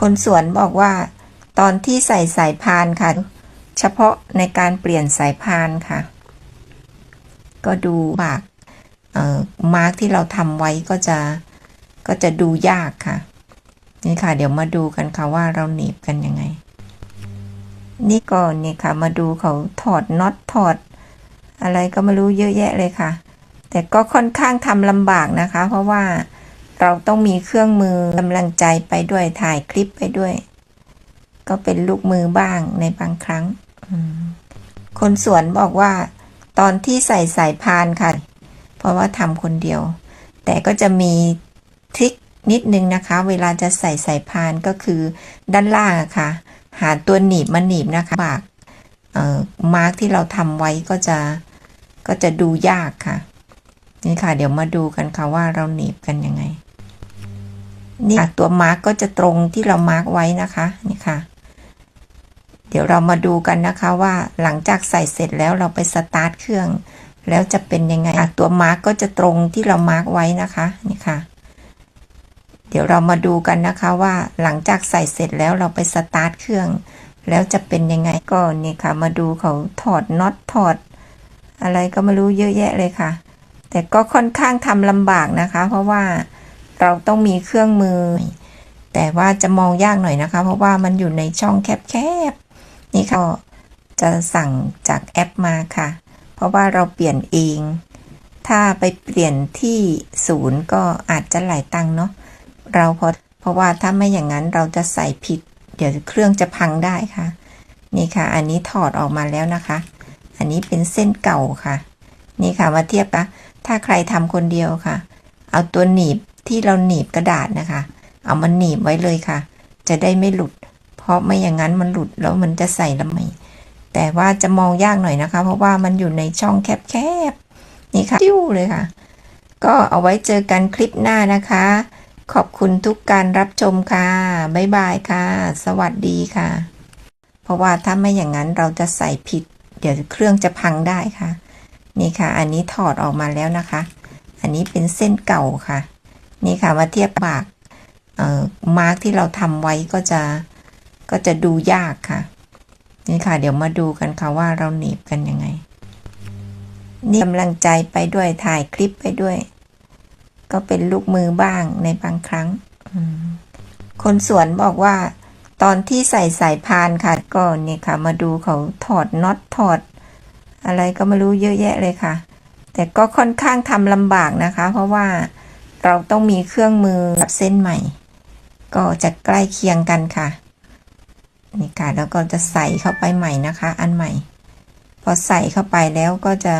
คนสวนบอกว่า ตอนที่ใส่สายพานค่ะ เฉพาะในการเปลี่ยนสายพานค่ะ ก็ดูบากมาร์กที่เราทำไว้ก็จะก็จะดูยากค่ะ นี่ค่ะ เดี๋ยวมาดูกันค่ะว่าเราหนีบกันยังไง นี่ก่อนนี่ค่ะ มาดูเขาถอดน็อตถอด อะไรก็ไม่รู้เยอะแยะเลยค่ะ แต่ก็ค่อนข้างทำลำบากนะคะ เพราะว่า เราต้องมีเครื่องมือกำลังใจไปด้วยถ่ายคลิปไปด้วย ก็เป็นลูกมือบ้างในบางครั้ง คนสวนบอกว่า ตอนที่ใส่สายพานค่ะ เพราะว่าทำคนเดียว แต่ก็จะมีทริคนิดนึงนะคะ เวลาจะใส่สายพานก็คือด้านล่างะค่ะ หาตัวหนีบมาหนีบนะคะบากมาร์กที่เราทำไว้ก็จะก็จะดูยากค่ะ นี่ค่ะ เดี๋ยวมาดูกันค่ะว่าเราหนีบกันยังไง นี่ตัวมาร์กก็จะตรงที่เรามาร์กไว้นะคะนี่ค่ะ เดี๋ยวเรามาดูกันนะคะว่าหลังจากใส่เสร็จแล้วเราไปสตาร์ทเครื่อง แล้วจะเป็นยังไงตัวมาร์กก็จะตรงที่เรามาร์กไว้นะคะนี่ค่ะ เดี๋ยวเรามาดูกันนะคะว่าหลังจากใส่เสร็จแล้วเราไปสตาร์ทเครื่อง แล้วจะเป็นยังไงก็นี่ค่ะ มาดูเขาถอดน็อตถอด อะไรก็ไม่รู้เยอะแยะเลยค่ะ แต่ก็ค่อนข้างทำลำบากนะคะ เพราะว่า เราต้องมีเครื่องมือ แต่ว่าจะมองยากหน่อยนะคะ เพราะว่ามันอยู่ในช่องแคบๆ นี่ค่ะก็จะสั่งจากแอปมาค่ะ เพราะว่าเราเปลี่ยนเอง ถ้าไปเปลี่ยนที่ศูนย์ก็อาจจะหลายตังเนาะ เราพอเพราะว่าถ้าไม่อย่างนั้นเราจะใส่ผิด เดี๋ยวเครื่องจะพังได้ค่ะ นี่ค่ะ อันนี้ถอดออกมาแล้วนะคะ อันนี้เป็นเส้นเก่าค่ะ นี่ค่ะมาเทียบนะถ้าใครทำคนเดียวค่ะ เอาตัวหนีบ ที่เราหนีบกระดาษนะคะ เอามันหนีบไว้เลยค่ะ จะได้ไม่หลุด เพราะไม่อย่างนั้นมันหลุดแล้วมันจะใส่ละไม่แต่ว่าจะมองยากหน่อยนะคะ เพราะว่ามันอยู่ในช่องแคบๆนี่ค่ะติ้วเลยค่ะ ก็เอาไว้เจอกันคลิปหน้านะคะ ขอบคุณทุกการรับชมค่ะ บ๊ายบายค่ะ สวัสดีค่ะ เพราะว่าถ้าไม่อย่างนั้นเราจะใส่ผิด เดี๋ยวเครื่องจะพังได้ค่ะ นี่ค่ะ อันนี้ถอดออกมาแล้วนะคะ อันนี้เป็นเส้นเก่าค่ะ นี่ค่ะมาเทียบบากมาร์กที่เราทำไว้ก็จะก็จะดูยากค่ะ นี่ค่ะ เดี๋ยวมาดูกันค่ะว่าเราหนีบกันยังไง นี่กำลังใจไปด้วยถ่ายคลิปไปด้วย ก็เป็นลูกมือบ้างในบางครั้ง คนสวนบอกว่า ตอนที่ใส่สายพานค่ะ ก็เนี่ยค่ะ มาดูเขาถอดน็อตถอด อะไรก็ไม่รู้เยอะแยะเลยค่ะ แต่ก็ค่อนข้างทำลำบากนะคะ เพราะว่า เราต้องมีเครื่องมือกับเส้นใหม่ ก็จะใกล้เคียงกันค่ะ นี่ค่ะแล้วก็จะใส่เข้าไปใหม่นะคะ อันใหม่ พอใส่เข้าไปแล้วก็จะ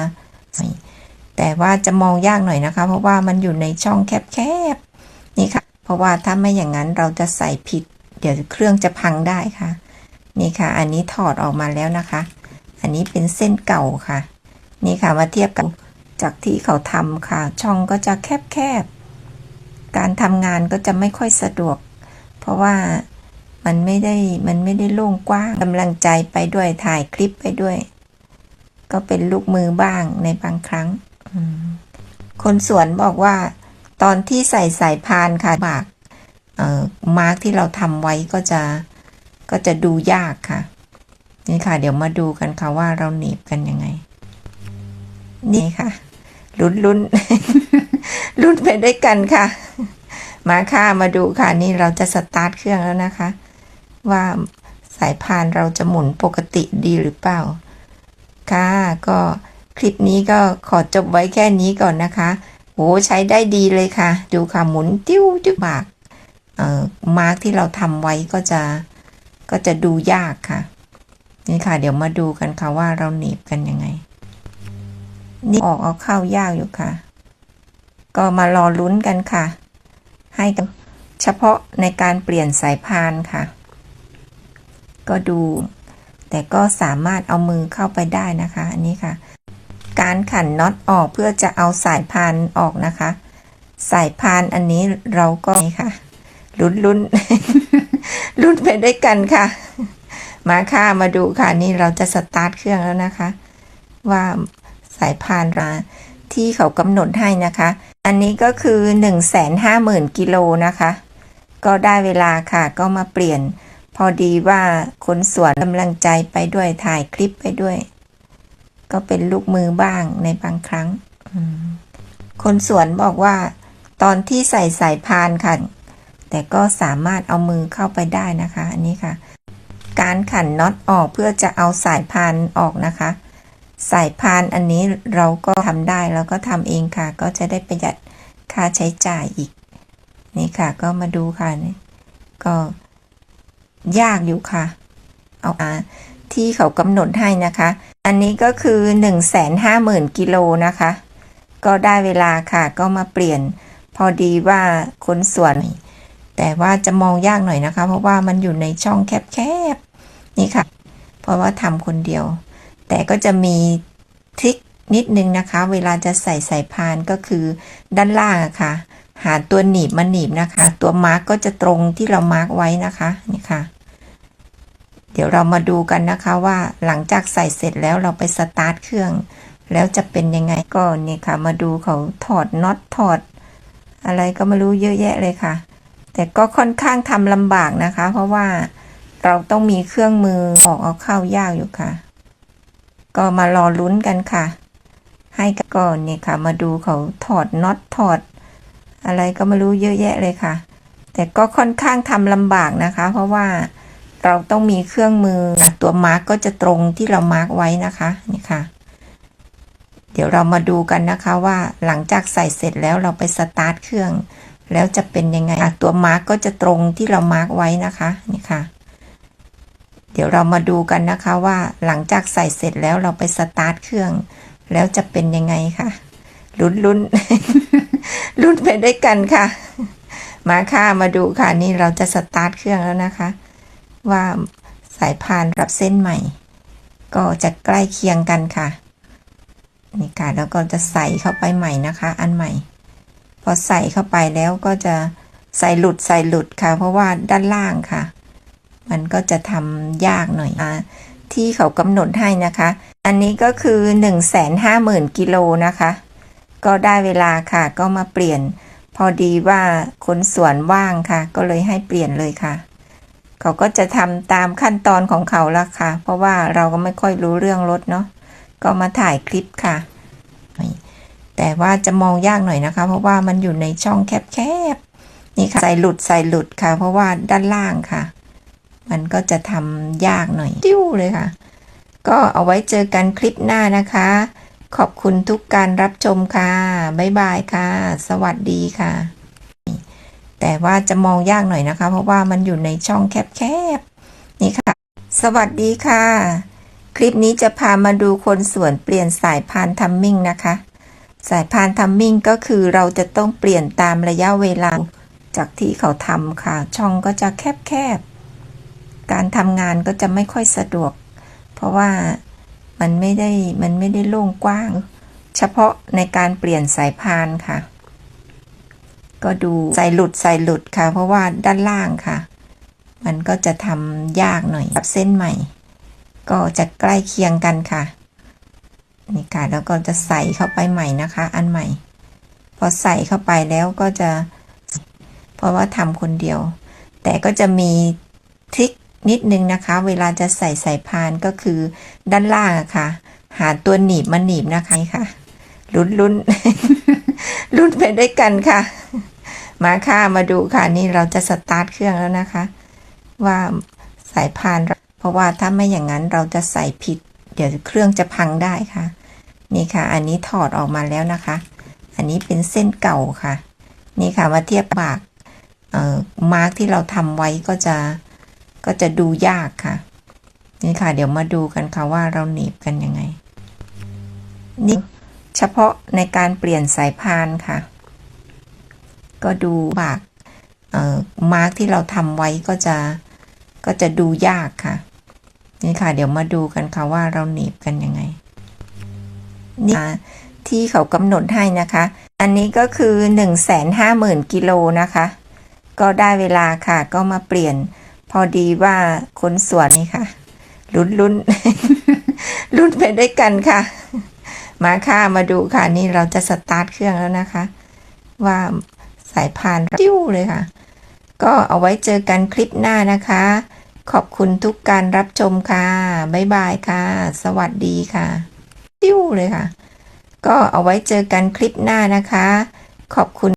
แต่ว่าจะมองยากหน่อยนะคะ เพราะว่ามันอยู่ในช่องแคบๆนี่ค่ะ เพราะว่าถ้าไม่อย่างนั้นเราจะใส่ผิด เดี๋ยวเครื่องจะพังได้ค่ะ นี่ค่ะ อันนี้ถอดออกมาแล้วนะคะ อันนี้เป็นเส้นเก่าค่ะ นี่ค่ะมาเทียบกับจากที่เขาทำค่ะ ช่องก็จะแคบๆ การทำงานก็จะไม่ค่อยสะดวก เพราะว่ามันไม่ได้มันไม่ได้โล่งกว้างกำลังใจไปด้วยถ่ายคลิปไปด้วย ก็เป็นลูกมือบ้างในบางครั้ง คนสวนบอกว่า ตอนที่ใส่สายพานค่ะบากมาร์กที่เราทำไว้ก็จะก็จะดูยากค่ะ นี่ค่ะ เดี๋ยวมาดูกันค่ะว่าเราหนีบกันยังไง นี่ค่ะ ลุ้นลุ้นลุ้นไปด้วยกันค่ะ มาค่ะมาดูค่ะนี่เราจะสตาร์ทเครื่องแล้วนะคะ ว่าสายพานเราจะหมุนปกติดีหรือเปล่า ค่ะ ก็คลิปนี้ก็ขอจบไว้แค่นี้ก่อนนะคะโหใช้ได้ดีเลยค่ะ ดูค่ะหมุนติ้วติ้วบากเอ่อมาร์กที่เราทำไว้ก็จะก็จะดูยากค่ะ นี่ค่ะ เดี๋ยวมาดูกันค่ะว่าเราหนีบกันยังไง นี่ออกเอาเข้ายากอยู่ค่ะ ก็มารอลุ้นกันค่ะ ให้เฉพาะในการเปลี่ยนสายพานค่ะ ก็ดู แต่ก็สามารถเอามือเข้าไปได้นะคะ อันนี้ค่ะ การขันน็อตออกเพื่อจะเอาสายพานออกนะคะ สายพานอันนี้เราก็นี่ค่ะ ลุ้นลุ้นลุ้นไปด้วยกันค่ะ มาค่ะมาดูค่ะ นี่เราจะสตาร์ทเครื่องแล้วนะคะ ว่าสายพานราที่เขากำหนดให้นะคะ อันนี้ก็คือหนึ่งแสนห้าหมื่นกิโลนะคะ ก็ได้เวลาค่ะก็มาเปลี่ยน พอดีว่าคนสวนกำลังใจไปด้วยถ่ายคลิปไปด้วย ก็เป็นลูกมือบ้างในบางครั้ง คนสวนบอกว่า ตอนที่ใส่สายพานค่ะ แต่ก็สามารถเอามือเข้าไปได้นะคะ อันนี้ค่ะ การขันน็อตออกเพื่อจะเอาสายพานออกนะคะ สายพานอันนี้เราก็ทำได้แล้วก็ทำเองค่ะ ก็จะได้ประหยัดค่าใช้จ่ายอีก นี่ค่ะก็มาดูค่ะนี่ก็ยากอยู่ค่ะ เอาอ่าที่เขากำหนดให้นะคะ อันนี้ก็คือ1นึ่งแสนห้าหมื่นกิโลนะคะ ก็ได้เวลาค่ะก็มาเปลี่ยนพอดีว่าคนสวน แต่ว่าจะมองยากหน่อยนะคะ เพราะว่ามันอยู่ในช่องแคบๆนี่ค่ะ เพราะว่าทำคนเดียว แต่ก็จะมีทริคนิดนึงนะคะ เวลาจะใส่สายพานก็คือด้านล่างอะค่ะ หาตัวหนีบมาหนีบนะคะ ตัวมาร์กก็จะตรงที่เรามาร์กไว้นะคะนี่ค่ะ เดี๋ยวเรามาดูกันนะคะว่าหลังจากใส่เสร็จแล้วเราไปสตาร์ทเครื่อง แล้วจะเป็นยังไงก็นี่ค่ะ มาดูเขาถอดน็อตถอด อะไรก็ไม่รู้เยอะแยะเลยค่ะ แต่ก็ค่อนข้างทำลำบากนะคะ เพราะว่าเราต้องมีเครื่องมือออกเอาเข้ายากอยู่ค่ะ ก็มารอลุ้นกันค่ะ ให้ก่อนเนี่ยค่ะ มาดูเขาถอดน็อตถอด อะไรก็ไม่รู้เยอะแยะเลยค่ะ แต่ก็ค่อนข้างทำลำบากนะคะ เพราะว่าเราต้องมีเครื่องมือตัวมาร์กก็จะตรงที่เรามาร์กไว้นะคะนี่ค่ะ เดี๋ยวเรามาดูกันนะคะว่าหลังจากใส่เสร็จแล้วเราไปสตาร์ทเครื่อง แล้วจะเป็นยังไงตัวมาร์กก็จะตรงที่เรามาร์กไว้นะคะนี่ค่ะ เดี๋ยวเรามาดูกันนะคะว่าหลังจากใส่เสร็จแล้วเราไปสตาร์ทเครื่อง แล้วจะเป็นยังไงค่ะลุ้นลุ้นลุ้นไปด้วยกันค่ะ มาค่ะมาดูค่ะนี่เราจะสตาร์ทเครื่องแล้วนะคะ ว่าสายพานรับเส้นใหม่ ก็จะใกล้เคียงกันค่ะนี่ค่ะแล้วก็จะใส่เข้าไปใหม่นะคะ อันใหม่ พอใส่เข้าไปแล้วก็จะใส่หลุดใส่หลุดค่ะ เพราะว่าด้านล่างค่ะ มันก็จะทำยากหน่อยอที่เขากำหนดให้นะคะ อันนี้ก็คือ1นึ่งแสนห้าหมื่นกิโลนะคะ ก็ได้เวลาค่ะก็มาเปลี่ยน พอดีว่าคนสวนว่างค่ะ ก็เลยให้เปลี่ยนเลยค่ะ เขาก็จะทำตามขั้นตอนของเขาละค่ะ เพราะว่าเราก็ไม่ค่อยรู้เรื่องรถเนาะก็มาถ่ายคลิปค่ะ แต่ว่าจะมองยากหน่อยนะคะ เพราะว่ามันอยู่ในช่องแคบๆนี่ค่ะใส่หลุดใส่หลุดค่ะ เพราะว่าด้านล่างค่ะ มันก็จะทำยากหน่อยติ้วเลยค่ะ ก็เอาไว้เจอกันคลิปหน้านะคะ ขอบคุณทุกการรับชมค่ะ บ๊ายบายค่ะ สวัสดีค่ะ แต่ว่าจะมองยากหน่อยนะคะ เพราะว่ามันอยู่ในช่องแคบๆ นี่ค่ะ สวัสดีค่ะ คลิปนี้จะพามาดูคนสวนเปลี่ยนสายพานทัมมิ่งนะคะ สายพานทัมมิ่งก็คือเราจะต้องเปลี่ยนตามระยะเวลาจากที่เขาทำค่ะ ช่องก็จะแคบๆ การทำงานก็จะไม่ค่อยสะดวก เพราะว่ามันไม่ได้มันไม่ได้โล่งกว้าง เฉพาะในการเปลี่ยนสายพานค่ะ ก็ดูใส่หลุดใส่หลุดค่ะ เพราะว่าด้านล่างค่ะ มันก็จะทำยากหน่อยกับเส้นใหม่ ก็จะใกล้เคียงกันค่ะนี่ค่ะแล้วก็จะใส่เข้าไปใหม่นะคะ อันใหม่ พอใส่เข้าไปแล้วก็จะ เพราะว่าทำคนเดียว แต่ก็จะมีทริค นิดนึงนะคะ เวลาจะใส่สายพานก็คือด้านล่างอะค่ะ หาตัวหนีบมาหนีบนะคะนี่ค่ะลุ้นลุ้นลุ้นไปด้วยกันค่ะ มาค่ะมาดูค่ะนี่เราจะสตาร์ทเครื่องแล้วนะคะ ว่าสายพาน เพราะว่าถ้าไม่อย่างนั้นเราจะใส่ผิด เดี๋ยวเครื่องจะพังได้ค่ะ นี่ค่ะ อันนี้ถอดออกมาแล้วนะคะ อันนี้เป็นเส้นเก่าค่ะ นี่ค่ะมาเทียบบากเอ่อมาร์กที่เราทำไว้ก็จะ ก็จะดูยากค่ะ นี่ค่ะ เดี๋ยวมาดูกันค่ะว่าเราหนีบกันยังไง นี่เฉพาะในการเปลี่ยนสายพานค่ะ ก็ดูบากเอ่อมาร์กที่เราทำไว้ก็จะก็จะดูยากค่ะ นี่ค่ะ เดี๋ยวมาดูกันค่ะว่าเราหนีบกันยังไง นี่ที่เขากำหนดให้นะคะ อันนี้ก็คือ1นึ่งแสนห้าหมื่นกิโลนะคะ ก็ได้เวลาค่ะ ก็มาเปลี่ยน พอดีว่าคนสวนนี่ค่ะ ลุ้นลุ้นลุ้นไปด้วยกันค่ะ มาค่ะมาดูค่ะ นี่เราจะสตาร์ทเครื่องแล้วนะคะ ว่าสายพานติ้วเลยค่ะ ก็เอาไว้เจอกันคลิปหน้านะคะ ขอบคุณทุกการรับชมค่ะ บ๊ายบายค่ะ สวัสดีค่ะ ติ้วเลยค่ะ ก็เอาไว้เจอกันคลิปหน้านะคะ ขอบคุณ